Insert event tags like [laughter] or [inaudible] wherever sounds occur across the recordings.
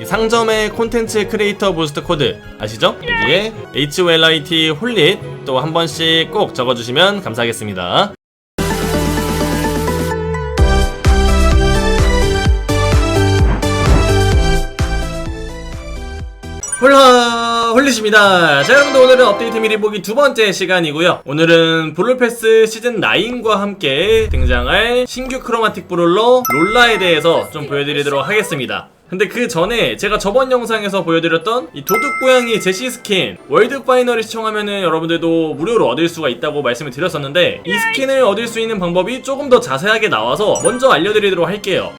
이 상점의 콘텐츠 크리에이터 부스트 코드 아시죠? 여기에 HOLIT 홀릿 또 한 번씩 꼭 적어주시면 감사하겠습니다. 홀라 홀리십니다. 자 여러분들 오늘은 업데이트 미리 보기 두 번째 시간이고요. 오늘은 브롤패스 시즌 9과 함께 등장할 신규 크로마틱 브롤러 롤라에 대해서 좀 보여드리도록 하겠습니다. 근데 그 전에 제가 저번 영상에서 보여드렸던 이 도둑 고양이 제시 스킨 월드 파이널을 시청하면은 여러분들도 무료로 얻을 수가 있다고 말씀을 드렸었는데 이 스킨을 얻을 수 있는 방법이 조금 더 자세하게 나와서 먼저 알려드리도록 할게요.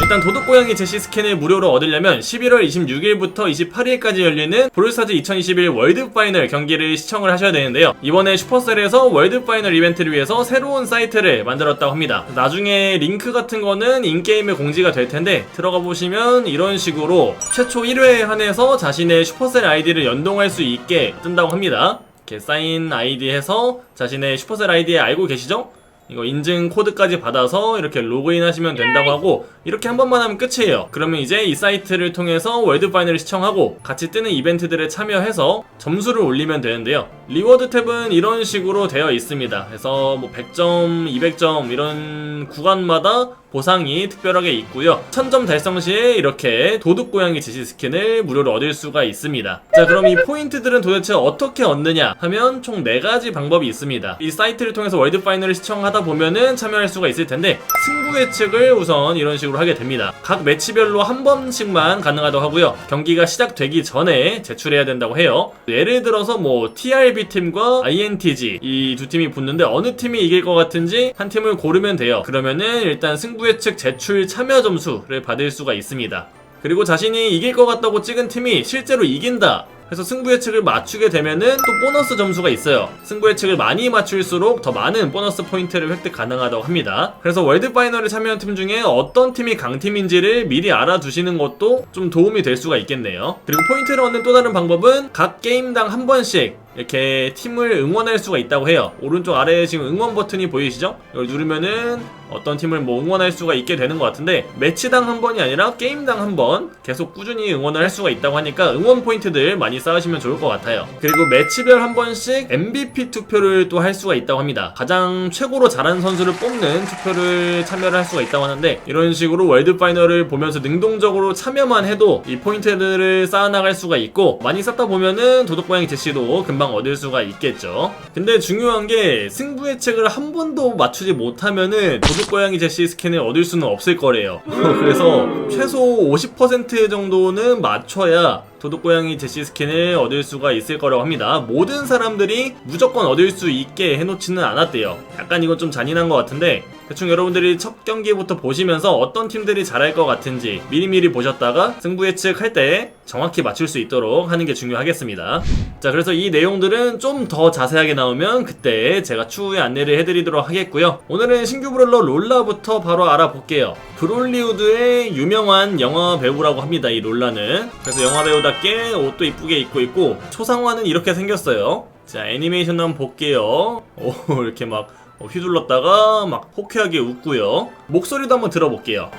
일단 도둑고양이 제시 스킨을 무료로 얻으려면 11월 26일부터 28일까지 열리는 브롤스타즈 2021 월드 파이널 경기를 시청을 하셔야 되는데요. 이번에 슈퍼셀에서 월드 파이널 이벤트를 위해서 새로운 사이트를 만들었다고 합니다. 나중에 링크 같은 거는 인게임에 공지가 될 텐데 들어가 보시면 이런 식으로 최초 1회에 한해서 자신의 슈퍼셀 아이디를 연동할 수 있게 뜬다고 합니다. 이렇게 사인 아이디 해서 자신의 슈퍼셀 아이디에 알고 계시죠? 이거 인증 코드까지 받아서 이렇게 로그인 하시면 된다고 하고 이렇게 한 번만 하면 끝이에요. 그러면 이제 이 사이트를 통해서 월드 파이널을 시청하고 같이 뜨는 이벤트들에 참여해서 점수를 올리면 되는데요. 리워드 탭은 이런 식으로 되어 있습니다. 그래서 뭐 100점, 200점 이런 구간마다 보상이 특별하게 있고요. 1000점 달성 시에 이렇게 도둑 고양이 지시 스킨을 무료로 얻을 수가 있습니다. 자, 그럼 이 포인트들은 도대체 어떻게 얻느냐 하면 총 4가지 방법이 있습니다. 이 사이트를 통해서 월드 파이널을 시청하다 보면은 참여할 수가 있을 텐데 승부 예측을 우선 이런 식으로 하게 됩니다. 각 매치별로 한 번씩만 가능하다고 하고요. 경기가 시작되기 전에 제출해야 된다고 해요. 예를 들어서 뭐 TRB 팀과 INTG 이 두 팀이 붙는데 어느 팀이 이길 것 같은지 한 팀을 고르면 돼요. 그러면은 일단 승부 예측 제출 참여 점수를 받을 수가 있습니다. 그리고 자신이 이길 것 같다고 찍은 팀이 실제로 이긴다. 그래서 승부 예측을 맞추게 되면은 또 보너스 점수가 있어요. 승부 예측을 많이 맞출수록 더 많은 보너스 포인트를 획득 가능하다고 합니다. 그래서 월드 파이널에 참여한 팀 중에 어떤 팀이 강팀인지를 미리 알아두시는 것도 좀 도움이 될 수가 있겠네요. 그리고 포인트를 얻는 또 다른 방법은 각 게임당 한 번씩 이렇게 팀을 응원할 수가 있다고 해요. 오른쪽 아래에 지금 응원 버튼이 보이시죠? 이걸 누르면은 어떤 팀을 뭐 응원할 수가 있게 되는 것 같은데 매치당 한 번이 아니라 게임당 한 번 계속 꾸준히 응원을 할 수가 있다고 하니까 응원 포인트들 많이 쌓으시면 좋을 것 같아요. 그리고 매치별 한 번씩 MVP 투표를 또 할 수가 있다고 합니다. 가장 최고로 잘하는 선수를 뽑는 투표를 참여를 할 수가 있다고 하는데 이런 식으로 월드 파이널을 보면서 능동적으로 참여만 해도 이 포인트들을 쌓아나갈 수가 있고 많이 쌓다 보면은 도둑고양이 제시도 금방 얻을 수가 있겠죠. 근데 중요한 게 승부 예측을 한 번도 맞추지 못하면은 도둑고양이 제시 스킨을 얻을 수는 없을 거래요. [laughs] 그래서 최소 50% 정도는 맞춰야 도둑고양이 제시 스킨을 얻을 수가 있을 거라고 합니다. 모든 사람들이 무조건 얻을 수 있게 해놓지는 않았대요. 약간 이건 좀 잔인한 것 같은데 대충 여러분들이 첫 경기부터 보시면서 어떤 팀들이 잘할 것 같은지 미리미리 보셨다가 승부 예측할 때 정확히 맞출 수 있도록 하는 게 중요하겠습니다. 자, 그래서 이 내용들은 좀 더 자세하게 나오면 그때 제가 추후에 안내를 해드리도록 하겠고요. 오늘은 신규 브롤러 롤라부터 바로 알아볼게요. 브롤리우드의 유명한 영화 배우라고 합니다. 이 롤라는. 그래서 영화 배우 답게 옷도 이쁘게 입고 있고 초상화는 이렇게 생겼어요. 자, 애니메이션 한번 볼게요. 오, 이렇게 막 어, 휘둘렀다가 막 호쾌하게 웃고요. 목소리도 한번 들어볼게요.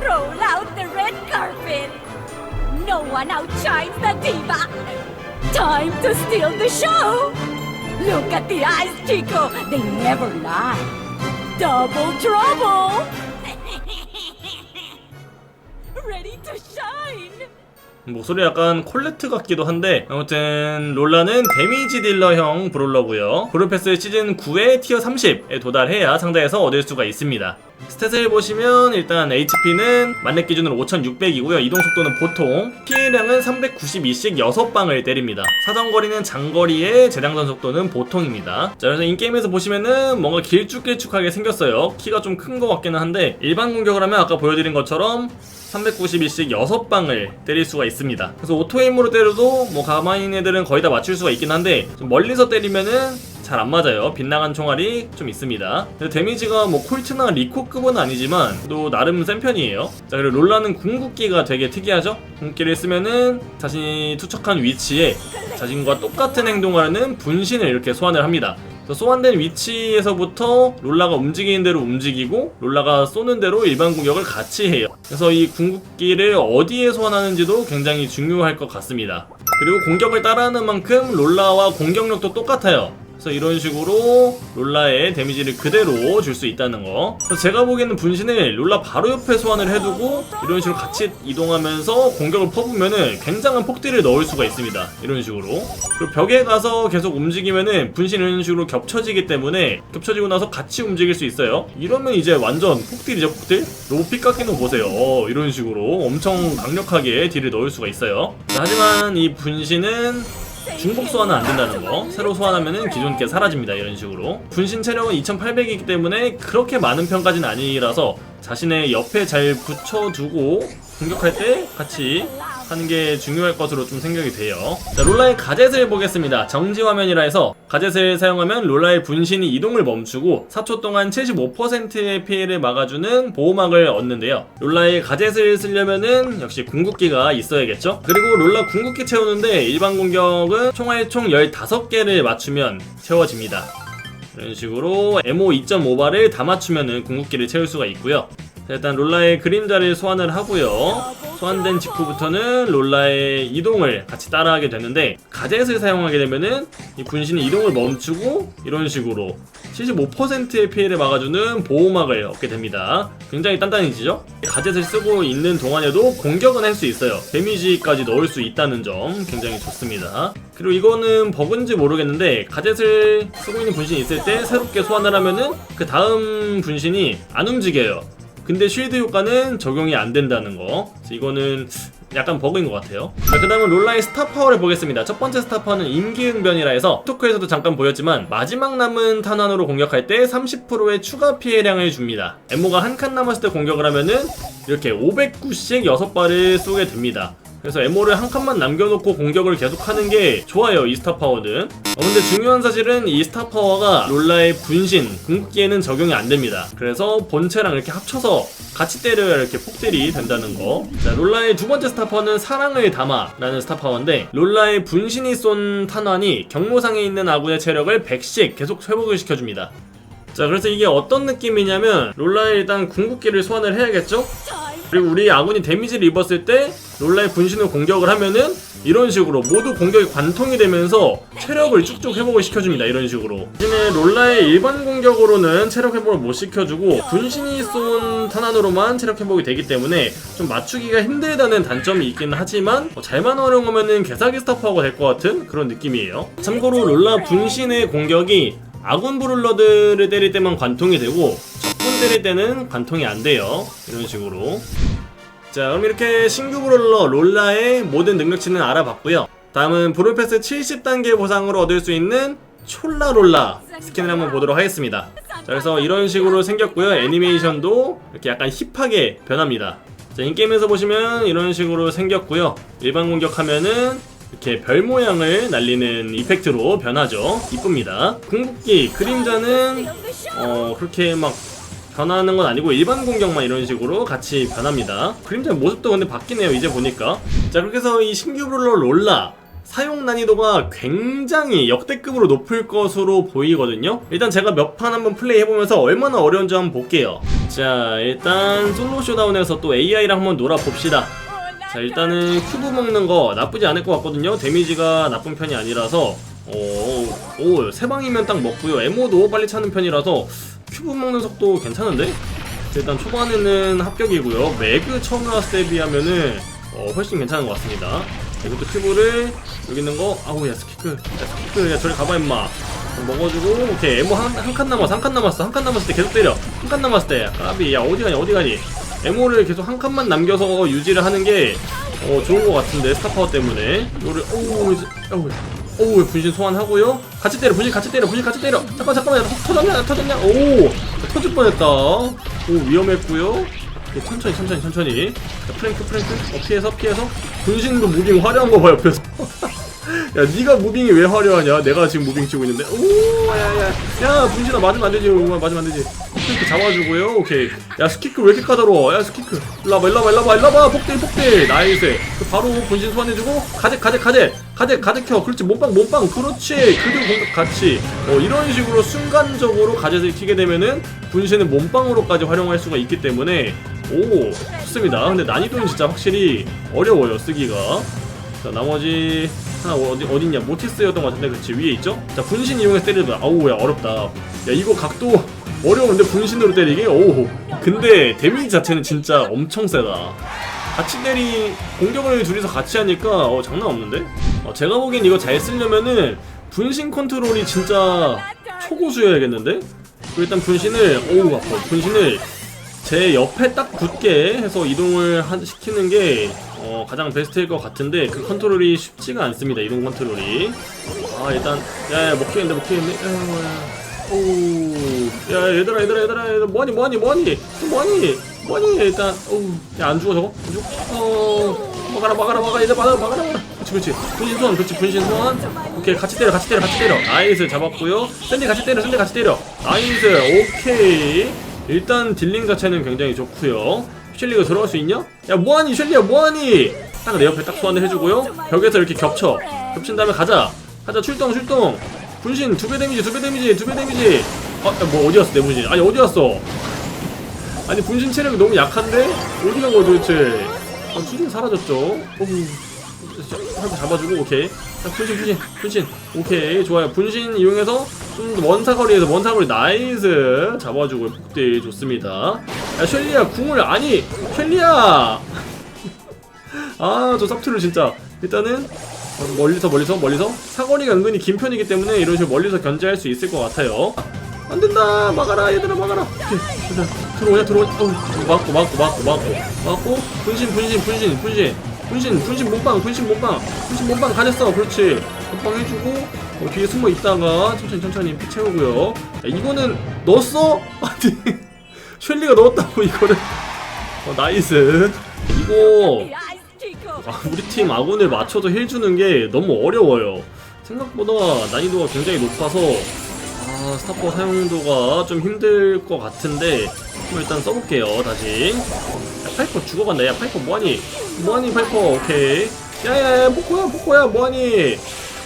Roll out the red carpet. No one outshines the diva. Time to steal the show. Look at the eyes, Chico. They never lie. Double trouble. 목소리 약간 콜레트 같기도 한데 아무튼 롤라는 데미지 딜러형 브롤러고요. 브롤패스 시즌 9의 티어 30에 도달해야 상자에서 얻을 수가 있습니다 스탯을 보시면 일단 HP는 만렙 기준으로 5600이고요. 이동속도는 보통 피해량은 392씩 6방을 때립니다. 사정거리는 장거리에 재장전 속도는 보통입니다. 자 그래서 인게임에서 보시면은 뭔가 길쭉길쭉하게 생겼어요. 키가 좀 큰 것 같기는 한데 일반 공격을 하면 아까 보여드린 것처럼 392씩 6방을 때릴 수가 있습니다. 그래서 오토에임으로 때려도 뭐 가만히 있는 애들은 거의 다 맞출 수가 있긴 한데 좀 멀리서 때리면은 잘 안 맞아요. 빗나간 총알이 좀 있습니다. 데미지가 뭐 콜트나 리코급은 아니지만 또 나름 센 편이에요. 자 그리고 롤라는 궁극기가 되게 특이하죠? 궁극기를 쓰면은 자신이 투척한 위치에 자신과 똑같은 행동을 하는 분신을 이렇게 소환을 합니다. 소환된 위치에서부터 롤라가 움직이는 대로 움직이고 롤라가 쏘는 대로 일반 공격을 같이 해요. 그래서 이 궁극기를 어디에 소환하는지도 굉장히 중요할 것 같습니다. 그리고 공격을 따라하는 만큼 롤라와 공격력도 똑같아요. 그래서 이런 식으로 롤라의 데미지를 그대로 줄 수 있다는 거. 제가 보기에는 분신을 롤라 바로 옆에 소환을 해두고 이런 식으로 같이 이동하면서 공격을 퍼부면은 굉장한 폭딜을 넣을 수가 있습니다. 이런 식으로. 그리고 벽에 가서 계속 움직이면은 분신이 이런 식으로 겹쳐지기 때문에 겹쳐지고 나서 같이 움직일 수 있어요. 이러면 이제 완전 폭딜이죠, 폭딜? 로봇 깎이는 거 보세요. 어, 이런 식으로 엄청 강력하게 딜을 넣을 수가 있어요. 하지만 이 분신은 중복 소환은 안 된다는 거. 새로 소환하면은 기존 게 사라집니다. 이런 식으로. 분신 체력은 2800이기 때문에 그렇게 많은 편까지는 아니라서 자신의 옆에 잘 붙여두고 공격할 때 같이 하는 게 중요할 것으로 좀 생각이 돼요. 자, 롤라의 가젯을 보겠습니다. 정지 화면이라 해서 가젯을 사용하면 롤라의 분신이 이동을 멈추고 4초 동안 75%의 피해를 막아주는 보호막을 얻는데요. 롤라의 가젯을 쓰려면은 역시 궁극기가 있어야겠죠? 그리고 롤라 궁극기 채우는데 일반 공격은 총알 총 15개를 맞추면 채워집니다. 이런 식으로 MO 2.5발을 다 맞추면은 궁극기를 채울 수가 있고요. 자, 일단 롤라의 그림자를 소환을 하고요. 소환된 직후부터는 롤라의 이동을 같이 따라하게 되는데 가젯을 사용하게 되면은 이 분신이 이동을 멈추고 이런 식으로 75%의 피해를 막아주는 보호막을 얻게 됩니다. 굉장히 단단해지죠? 가젯을 쓰고 있는 동안에도 공격은 할 수 있어요. 데미지까지 넣을 수 있다는 점 굉장히 좋습니다. 그리고 이거는 버그인지 모르겠는데 가젯을 쓰고 있는 분신이 있을 때 새롭게 소환을 하면은 그 다음 분신이 안 움직여요. 근데 쉴드 효과는 적용이 안 된다는 거. 이거는 약간 버그인 것 같아요. 자, 그 다음은 롤라의 스타 파워를 보겠습니다. 첫 번째 스타 파워는 임기응변이라 해서 토크에서도 잠깐 보였지만 마지막 남은 탄환으로 공격할 때 30%의 추가 피해량을 줍니다. 엠모가 한 칸 남았을 때 공격을 하면은 이렇게 509씩 6발을 쏘게 됩니다. 그래서 에모를 한 칸만 남겨놓고 공격을 계속하는 게 좋아요 이 스타 파워는. 어, 근데 중요한 사실은 이 스타 파워가 롤라의 분신 궁극기에는 적용이 안 됩니다. 그래서 본체랑 이렇게 합쳐서 같이 때려야 이렇게 폭딜이 된다는 거. 자, 롤라의 두 번째 스타 파워는 사랑을 담아 라는 스타 파워인데 롤라의 분신이 쏜 탄환이 경로상에 있는 아군의 체력을 100씩 계속 회복을 시켜줍니다. 자 그래서 이게 어떤 느낌이냐면 롤라의 일단 궁극기를 소환을 해야겠죠? 그리고 우리 아군이 데미지를 입었을 때 롤라의 분신을 공격을 하면은 이런 식으로 모두 공격이 관통이 되면서 체력을 쭉쭉 회복을 시켜줍니다. 이런 식으로. 대신에 롤라의 일반 공격으로는 체력 회복을 못 시켜주고 분신이 쏜 탄환으로만 체력 회복이 되기 때문에 좀 맞추기가 힘들다는 단점이 있긴 하지만 어, 잘만 활용하면은 개사기 스타파워가 될것 같은 그런 느낌이에요. 참고로 롤라 분신의 공격이 아군 브룰러들을 때릴 때만 관통이 되고 때릴 때는 관통이 안 돼요. 이런 식으로. 자 그럼 이렇게 신규 브롤러 롤라의 모든 능력치는 알아봤고요. 다음은 브롤패스 70단계 보상으로 얻을 수 있는 촐라롤라 스킨을 한번 보도록 하겠습니다. 자 그래서 이런 식으로 생겼고요. 애니메이션도 이렇게 약간 힙하게 변합니다. 자 인게임에서 보시면 이런 식으로 생겼고요. 일반 공격하면은 이렇게 별 모양을 날리는 이펙트로 변하죠. 이쁩니다. 궁극기 그림자는 어 그렇게 막 변하는 건 아니고 일반 공격만 이런 식으로 같이 변합니다. 그림자 모습도 근데 바뀌네요. 이제 보니까. 자 그렇게 해서 이 신규 브롤러 롤라 사용 난이도가 굉장히 역대급으로 높을 것으로 보이거든요. 일단 제가 몇 판 한번 플레이 해보면서 얼마나 어려운지 한번 볼게요. 자 일단 솔로 쇼다운에서 또 AI랑 한번 놀아봅시다. 자 일단은 큐브 먹는 거 나쁘지 않을 것 같거든요. 데미지가 나쁜 편이 아니라서 오 오 세 방이면 딱 먹고요. 에모도 빨리 차는 편이라서 큐브 먹는 속도 괜찮은데? 일단 초반에는 합격이고요. 매그 처음 나왔을 때 비하면은 어, 훨씬 괜찮은 것 같습니다. 이것도 큐브를 여기 있는 거 아우 야 스키크. 야 스키크. 야 저리 가봐 임마. 먹어주고 오케이. 에모 한칸 남았어 한 칸 남았어 한 칸 남았을 때 계속 때려. 한 칸 남았을 때 까비. 야 어디 가니 어디 가니? 에모를 계속 한 칸만 남겨서 유지를 하는 게 어, 좋은 것 같은데 스타파워 때문에. 이거를 오우 어우 오우 분신 소환하고요. 같이 때려 분신 같이 때려 분신 같이 때려. 잠깐 잠깐만 터졌냐 터졌냐? 오 터질 뻔했다. 오 위험했고요. 예, 천천히 천천히 천천히. 자, 프랭크 프랭크. 어, 피해서 피해서. 분신도 무빙 화려한 거 봐 옆에서. [laughs] 야 니가 무빙이 왜 화려하냐? 내가 지금 무빙 치고 있는데. 오야야야. 야 분신아 맞으면 안 되지 맞으면 안 되지. 스키크 잡아주고요. 오케이. 야 스키크 왜 이렇게 까다로워? 야 스키크. 일로와봐 일로와봐 일로와봐 일로와봐. 폭딜 폭딜. 나이스. 그 바로 본신 소환해주고 가재 가재 가재 가재 가재 켜. 그렇지 몸빵 몸빵. 그렇지. 그리고 공격 같이. 어, 이런 식으로 순간적으로 가재를 키게 되면은 분신은 몸빵으로까지 활용할 수가 있기 때문에 오 좋습니다. 근데 난이도는 진짜 확실히 어려워요 쓰기가. 자 나머지 하나 어디 어딨냐? 모티스였던 것 같은데 그치 위에 있죠? 자 분신 이용해서 때리다 아우 야 어렵다. 야 이거 각도 어려운데 분신으로 때리기? 오 근데 데미지 자체는 진짜 엄청 세다 같이 때리 공격을 둘이서 같이 하니까 어 장난 없는데? 어, 제가 보기엔 이거 잘 쓰려면은 분신 컨트롤이 진짜 초고수여야겠는데? 일단 분신을 오우 아파. 분신을 제 옆에 딱 붙게 해서 이동을 하- 시키는 게 어, 가장 베스트일 것 같은데 그 컨트롤이 쉽지가 않습니다 이동 컨트롤이. 아 일단 야야 먹히겠는데 먹히겠는데? 오우. 야 얘들아 얘들아 얘들아 얘들아 뭐하니 뭐하니 뭐하니? 뭐하니 뭐하니? 일단 어우 야안 죽어 저거? 안 죽어? 어 막아라 막아라 막아 얘들 막아라 막아라 막아라. 그렇지 그렇지. 분신 소환 그렇지 분신 소환 오케이 같이 때려 같이 때려 같이 때려. 나이스 잡았고요. 샌디 같이 때려 샌디 같이 때려. 나이스 오케이. 일단 딜링 자체는 굉장히 좋고요. 셸리가 들어갈 수 있냐? 야 뭐하니 셸리야 뭐하니? 딱 내 옆에 딱 소환을 해주고요. 벽에서 이렇게 겹쳐. 겹친 다음에 가자. 가자 출동 출동. 분신 두 배 데미지 두 배 데미지 두 배 데미지. 아뭐 어디 갔어 내 분신? 아니 어디 갔어 아니 분신 체력이 너무 약한데? 어디 간 거야 도대체? 아 분신 사라졌죠. 어후 한번 잡아주고 오케이. 자, 분신 분신 분신. 오케이 좋아요. 분신 이용해서 좀먼 사거리에서 먼 사거리 나이스 잡아주고 폭딜 좋습니다. 야 셸리야 궁을 아니 셸리야! [laughs] 아저 쌉트를 진짜. 일단은 어, 멀리서 멀리서 멀리서. 사거리가 은근히 긴 편이기 때문에 이런 식으로 멀리서 견제할 수 있을 것 같아요 안 된다. 막아라 얘들아 막아라. 오케이 들어오냐 들어오냐. 어, 막고 막고 막고 막고. 막고. 분신 분신 분신 분신. 분신 분신 몸빵 분신 몸빵. 분신 몸빵 가졌어. 그렇지. 몸빵 해주고 어, 뒤에 숨어 있다가 천천히 천천히 피 채우고요. 야, 이거는 넣었어? [laughs] 아니 셸리가 넣었다고 이거를. 어, 나이스. 이거. 아, 우리 팀 아군을 맞춰서 힐 주는 게 너무 어려워요. 생각보다 난이도가 굉장히 높아서 아, 스타퍼 사용도가 좀 힘들 것 같은데 일단 써볼게요. 다시. 야, 파이퍼 죽어간다. 야, 파이퍼 뭐하니? 뭐하니, 파이퍼? 오케이. 야야야, 포코야, 포코야, 뭐하니?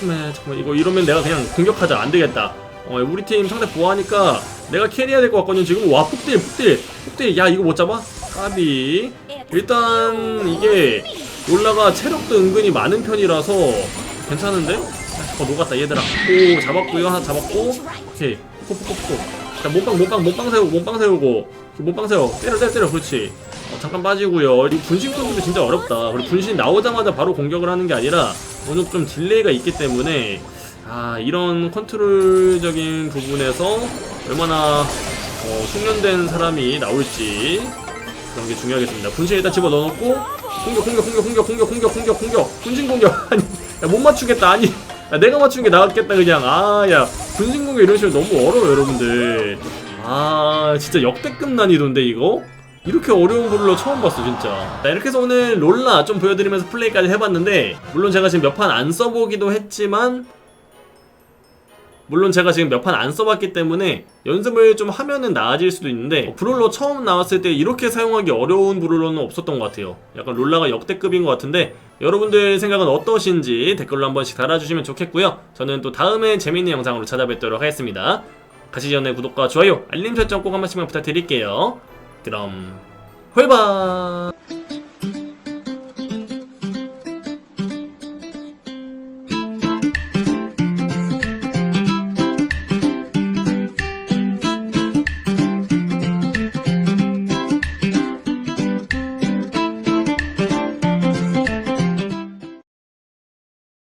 잠깐만, 잠깐만. 이거 이러면 내가 그냥 공격하자. 안 되겠다. 어, 우리 팀 상대 보호하니까 내가 캐리해야 될 것 같거든. 지금 와, 폭딜, 폭딜, 폭딜. 야, 이거 못 잡아? 까비. 일단 이게 롤라가 체력도 은근히 많은 편이라서 괜찮은데? 아, 어 녹았다 얘들아. 오 잡았고요 하나 잡았고 오케이. 포포포포 자 몸빵 몸빵 몸빵 세우고 몸빵 세우고. 몸빵 세워. 때려 때려 때려. 그렇지. 어, 잠깐 빠지고요. 이 분신 컨트롤이 진짜 어렵다. 그리고 분신 나오자마자 바로 공격을 하는 게 아니라 어느 좀 딜레이가 있기 때문에 아 이런 컨트롤적인 부분에서 얼마나 어, 숙련된 사람이 나올지 그런 게 중요하겠습니다. 분신 일단 집어 넣어놓고 공격 공격 공격 공격 공격 공격 공격 공격 분신 공격. [laughs] 아니 야, 못 맞추겠다. 아니 야, 내가 맞추는 게 나았겠다 그냥. 아야. 분신 공격 이런 식으로 너무 어려워 여러분들. 아 진짜 역대급 난이도인데 이거? 이렇게 어려운 블러 처음 봤어 진짜. 자 이렇게 해서 오늘 롤라 좀 보여드리면서 플레이까지 해봤는데 물론 제가 지금 몇 판 안 써보기도 했지만 물론 제가 지금 몇 판 안 써봤기 때문에 연습을 좀 하면은 나아질 수도 있는데 브롤러 처음 나왔을 때 이렇게 사용하기 어려운 브롤러는 없었던 것 같아요. 약간 롤라가 역대급인 것 같은데 여러분들 생각은 어떠신지 댓글로 한 번씩 달아주시면 좋겠고요. 저는 또 다음에 재밌는 영상으로 찾아뵙도록 하겠습니다. 가시기 전에 구독과 좋아요 알림 설정 꼭 한 번씩만 부탁드릴게요. 그럼 홀바